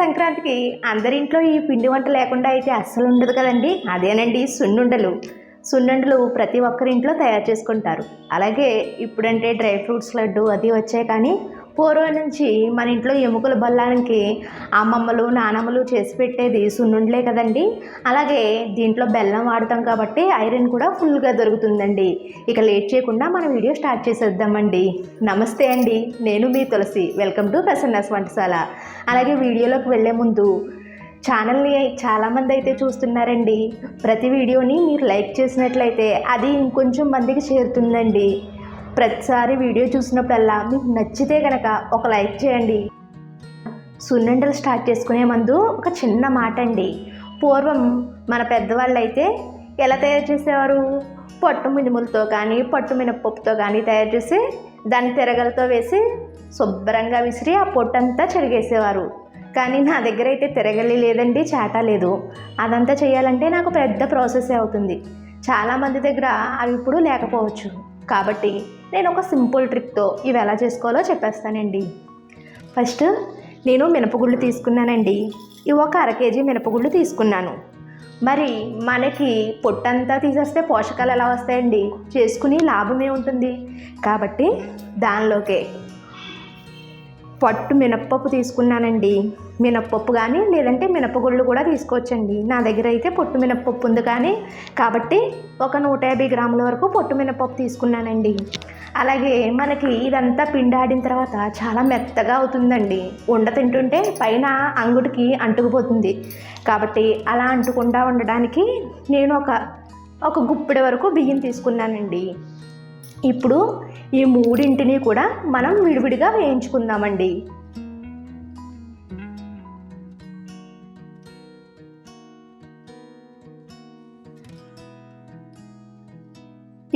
సంక్రాంతికి అందరింట్లో ఈ పిండి వంట లేకుండా అయితే అస్సలు ఉండదు కదండి. అదేనండి సున్నుండలు. సున్నుండలు ప్రతి ఒక్కరింట్లో తయారు చేసుకుంటారు. అలాగే ఇప్పుడంటే డ్రై ఫ్రూట్స్ లడ్డు అది వచ్చాయి కానీ పూర్వం నుంచి మన ఇంట్లో ఎముకల బల్లానికి అమ్మమ్మలు నానమ్మలు చేసి పెట్టేది సున్నుండలే కదండి. అలాగే దీంట్లో బెల్లం వాడతాం కాబట్టి ఐరన్ కూడా ఫుల్గా దొరుకుతుందండి. ఇక లేట్ చేయకుండా మన వీడియో స్టార్ట్ చేసేద్దామండి. నమస్తే అండి నేను మీ తులసి. వెల్కమ్ టు ప్రసన్నస్ వంటశాల. అలాగే వీడియోలోకి వెళ్ళే ముందు ఛానల్ని చాలామంది అయితే చూస్తున్నారండి. ప్రతి వీడియోని మీరు లైక్ చేసినట్లయితే అది ఇంకొంచెం మందికి చేరుతుందండి. ప్రతిసారి వీడియో చూసినప్పుడల్లా మీకు నచ్చితే కనుక ఒక లైక్ చేయండి. సున్నుండలు స్టార్ట్ చేసుకునే ముందు ఒక చిన్న మాట అండి పూర్వం మన పెద్దవాళ్ళు అయితే ఎలా తయారు చేసేవారు? పట్టు మినుములతో కానీ పట్టు మినపప్పుతో కానీ తయారు చేసి దాన్ని తిరగలతో వేసి శుభ్రంగా విసిరి ఆ పొట్టంతా చెరిగేసేవారు. కానీ నా దగ్గర అయితే తిరగలి లేదండి చాట లేదు. అదంతా చేయాలంటే నాకు పెద్ద ప్రాసెస్ అవుతుంది. చాలామంది దగ్గర అవి ఇప్పుడు లేకపోవచ్చు. కాబట్టి నేను ఒక సింపుల్ ట్రిక్తో ఇవి ఎలా చేసుకోవాలో చెప్పేస్తానండి. ఫస్ట్ నేను మినపగుళ్ళు తీసుకున్నానండి. ఇవి ఒక అర కేజీ మినపగుళ్ళు తీసుకున్నాను. మరి మనకి పొట్టంతా తీసేస్తే పోషకాలు ఎలా వస్తాయండి? చేసుకుని లాభమే ఉంటుంది కాబట్టి దానిలోకే పట్టు మినప్పప్పు తీసుకున్నానండి. మినప్పప్పు కానీ లేదంటే మినపగుళ్ళు కూడా తీసుకోవచ్చండి. నా దగ్గర అయితే పొట్టు మినప్పప్పు ఉంది కానీ కాబట్టి ఒక నూట యాభై గ్రాముల వరకు పొట్టు మినప్పప్పు తీసుకున్నానండి. అలాగే మనకి ఇదంతా పిండాడిన తర్వాత చాలా మెత్తగా అవుతుందండి. ఉండ తింటుంటే పైన అంగుడికి అంటుకుపోతుంది. కాబట్టి అలా అంటకుండా ఉండడానికి నేను ఒక ఒక గుప్పెడి వరకు బియ్యం తీసుకున్నానండి. ఇప్పుడు ఈ మూడింటిని కూడా మనం విడివిడిగా వేయించుకుందామండి.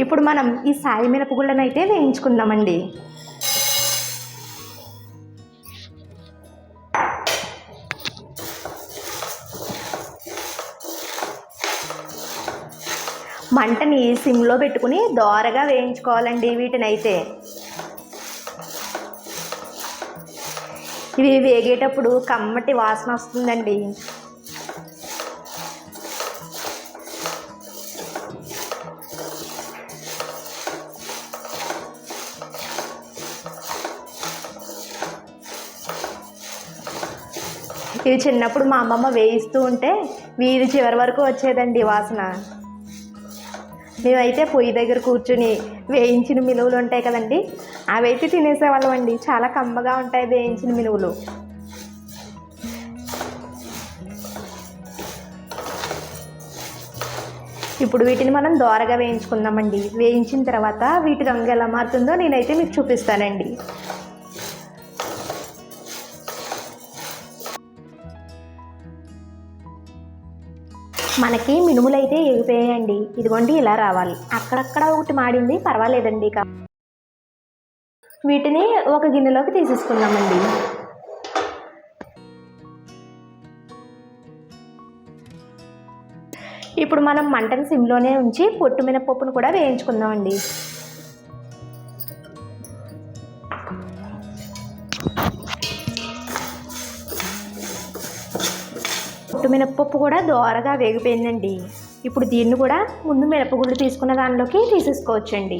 ఇప్పుడు మనం ఈ సాయి మినపగుళ్ళనైతే అయితే వేయించుకుందామండి. మంటని సిమ్లో పెట్టుకుని దోరగా వేయించుకోవాలండి వీటిని అయితే ఇవి వేగేటప్పుడు కమ్మటి వాసన వస్తుందండి. ఇవి చిన్నప్పుడు మా అమ్మమ్మ వేయిస్తూ ఉంటే వీధి చివరి వరకు వచ్చేదండి వాసన. మేమైతే పొయ్యి దగ్గర కూర్చుని వేయించిన మినువులు ఉంటాయి కదండి అవి అయితే తినేసేవాళ్ళం అండి. చాలా కమ్మగా ఉంటాయి వేయించిన మినువులు. ఇప్పుడు వీటిని మనం దోరగా వేయించుకుందామండి. వేయించిన తర్వాత వీటి రంగు ఎలా మారుతుందో నేనైతే మీకు చూపిస్తానండి. మనకి మినుములు అయితే ఎగిపోయాయండి. ఇదిగోండి ఇలా రావాలి. అక్కడక్కడ ఒకటి మాడింది పర్వాలేదండి కా వీటిని ఒక గిన్నెలోకి తీసేసుకుందామండి. ఇప్పుడు మనం మంటను సిమ్లోనే ఉంచి పొట్టు మినపప్పును కూడా వేయించుకుందామండి. పొట్టు మినపప్పు కూడా దోరగా వేగిపోయిందండి. ఇప్పుడు దీన్ని కూడా ముందు మినపగుళ్ళు తీసుకున్న దానిలోకి తీసేసుకోవచ్చండి.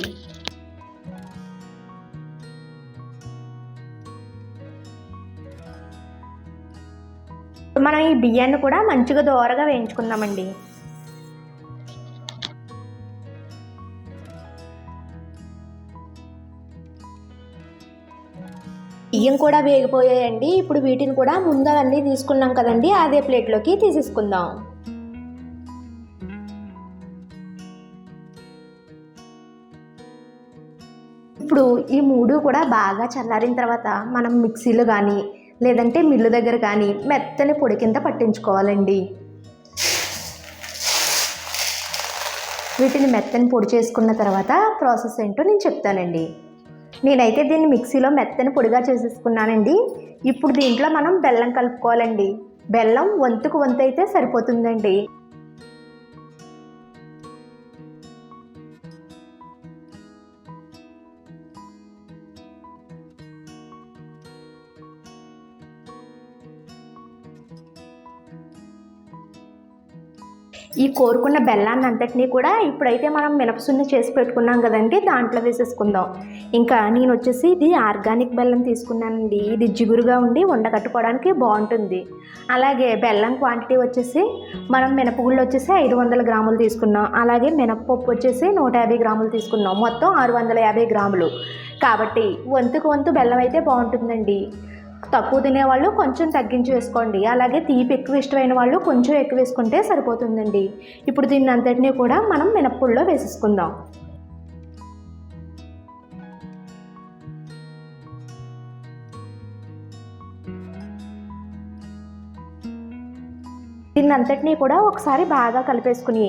మనం ఈ బియ్యాన్ని కూడా మంచిగా దోరగా వేయించుకుందామండి. బియ్యం కూడా వేగిపోయాయండి. ఇప్పుడు వీటిని కూడా ముందు అవన్నీ తీసుకున్నాం కదండి అదే ప్లేట్లోకి తీసేసుకుందాం. ఇప్పుడు ఈ మూడు కూడా బాగా చల్లారిన తర్వాత మనం మిక్సీలో కానీ లేదంటే మిల్లు దగ్గర కానీ మెత్తని పొడి కింద పట్టించుకోవాలండి. వీటిని మెత్తని పొడి చేసుకున్న తర్వాత ప్రాసెస్ ఏంటో నేను చెప్తానండి. నేనైతే దీన్ని మిక్సీలో మెత్తని పొడిగా చేసేసుకున్నానండి. ఇప్పుడు దీంట్లో మనం బెల్లం కలుపుకోవాలండి. బెల్లం వంతుకు వంతు అయితే సరిపోతుందండి. ఈ కోరుకున్న బెల్లాన్ని అంతటినీ కూడా ఇప్పుడైతే మనం మినపసున్ని చేసి పెట్టుకున్నాం కదండి దాంట్లో వేసేసుకుందాం. ఇంకా నేను వచ్చేసి ఇది ఆర్గానిక్ బెల్లం తీసుకున్నానండి. ఇది జిగురుగా ఉండి ఉండకట్టుకోవడానికి బాగుంటుంది. అలాగే బెల్లం క్వాంటిటీ వచ్చేసి మనం మినపగుళ్ళు వచ్చేసి ఐదు వందల గ్రాములు తీసుకున్నాం. అలాగే మినపప్పు వచ్చేసి నూట యాభై గ్రాములు తీసుకున్నాం. మొత్తం ఆరు వందల యాభై గ్రాములు. కాబట్టి వంతుకు వంతు బెల్లం అయితే బాగుంటుందండి. తక్కువ తినేవాళ్ళు కొంచెం తగ్గించి వేసుకోండి అలాగే తీపి ఎక్కువ ఇష్టమైన వాళ్ళు కొంచెం ఎక్కువ వేసుకుంటే సరిపోతుందండి. ఇప్పుడు దీన్ని అంతటినీ కూడా మనం మినప్పుల్లో వేసేసుకుందాం. దీన్ని అంతటినీ కూడా ఒకసారి బాగా కలిపేసుకుని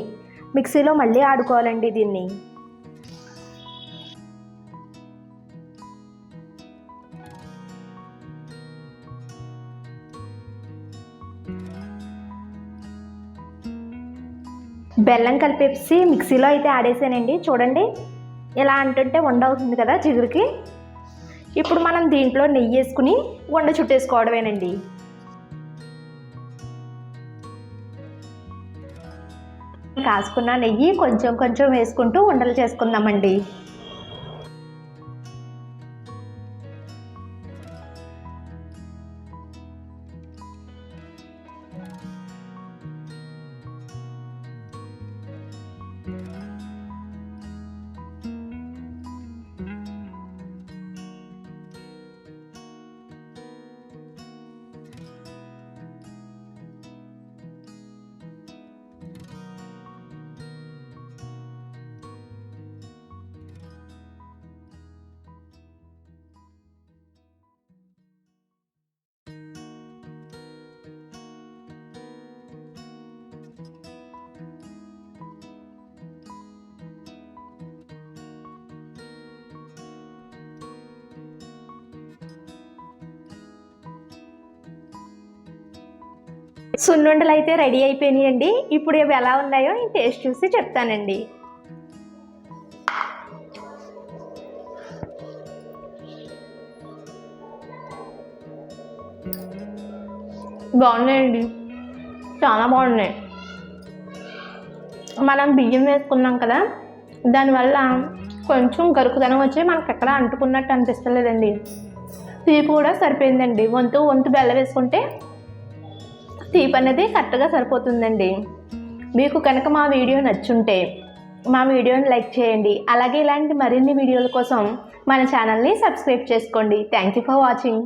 మిక్సీలో మళ్ళీ ఆడుకోవాలండి దీన్ని. బెల్లం కలిపేసి మిక్సీలో అయితే ఆడేసానండి చూడండి ఇలా అంటుంటే వండ అవుతుంది కదా చిగురికి. ఇప్పుడు మనం దీంట్లో నెయ్యి వేసుకుని వండ చుట్టేసుకోవడమేనండి. కాసుకున్న నెయ్యి కొంచెం కొంచెం వేసుకుంటూ ఉండలు చేసుకుందామండి. సున్నుండలు అయితే రెడీ అయిపోయినాయండి. ఇప్పుడు ఇవి ఎలా ఉన్నాయో నేను టేస్ట్ చూసి చెప్తానండి. బాగున్నాయండి. చాలా బాగున్నాయి. మనం బియ్యం వేసుకున్నాం కదా దానివల్ల కొంచెం గరుకుదనం వచ్చి మనకు ఎక్కడ అంటుకున్నట్టు అనిపిస్తలేదండి. తీపి కూడా సరిపోయిందండి. వంతు వంతు బెల్లం వేసుకుంటే తీపి అనేది కరెక్ట్గా సరిపోతుందండి. మీకు కనుక మా వీడియో నచ్చుంటే మా వీడియోని లైక్ చేయండి. అలాగే ఇలాంటి మరిన్ని వీడియోల కోసం మన ఛానల్ని సబ్స్క్రైబ్ చేసుకోండి. Thank you for watching